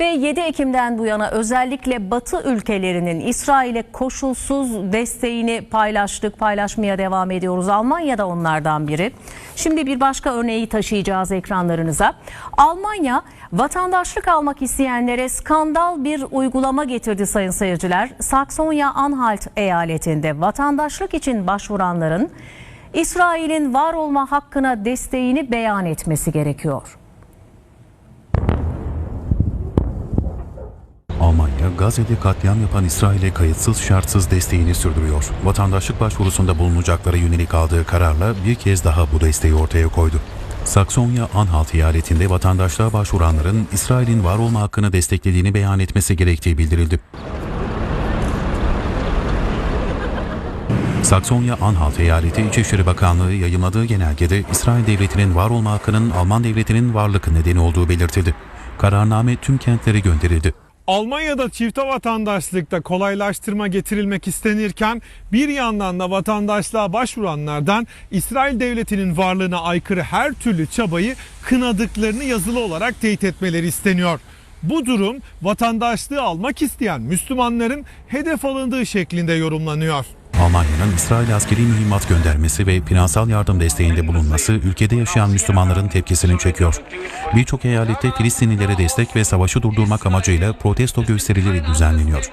Ve 7 Ekim'den bu yana özellikle Batı ülkelerinin İsrail'e koşulsuz desteğini paylaştık, paylaşmaya devam ediyoruz. Almanya da onlardan biri. Şimdi bir başka örneği taşıyacağız ekranlarınıza. Almanya vatandaşlık almak isteyenlere skandal bir uygulama getirdi sayın seyirciler. Saksonya-Anhalt eyaletinde vatandaşlık için başvuranların İsrail'in var olma hakkına desteğini beyan etmesi gerekiyor. Almanya, Gazze'de katliam yapan İsrail'e kayıtsız şartsız desteğini sürdürüyor. Vatandaşlık başvurusunda bulunacaklara yönelik aldığı kararla bir kez daha bu desteği ortaya koydu. Saksonya-Anhalt eyaletinde vatandaşlığa başvuranların İsrail'in var olma hakkını desteklediğini beyan etmesi gerektiği bildirildi. Saksonya-Anhalt eyaleti İçişleri Bakanlığı yayımladığı genelgede İsrail devletinin var olma hakkının Alman devletinin varlık nedeni olduğu belirtildi. Kararname tüm kentlere gönderildi. Almanya'da çifte vatandaşlıkta kolaylaştırma getirilmek istenirken bir yandan da vatandaşlığa başvuranlardan İsrail devletinin varlığına aykırı her türlü çabayı kınadıklarını yazılı olarak teyit etmeleri isteniyor. Bu durum vatandaşlığı almak isteyen Müslümanların hedef alındığı şeklinde yorumlanıyor. Almanya'nın İsrail askeri mühimmat göndermesi ve finansal yardım desteğinde bulunması ülkede yaşayan Müslümanların tepkisini çekiyor. Birçok eyalette Filistinlilere destek ve savaşı durdurmak amacıyla protesto gösterileri düzenleniyor.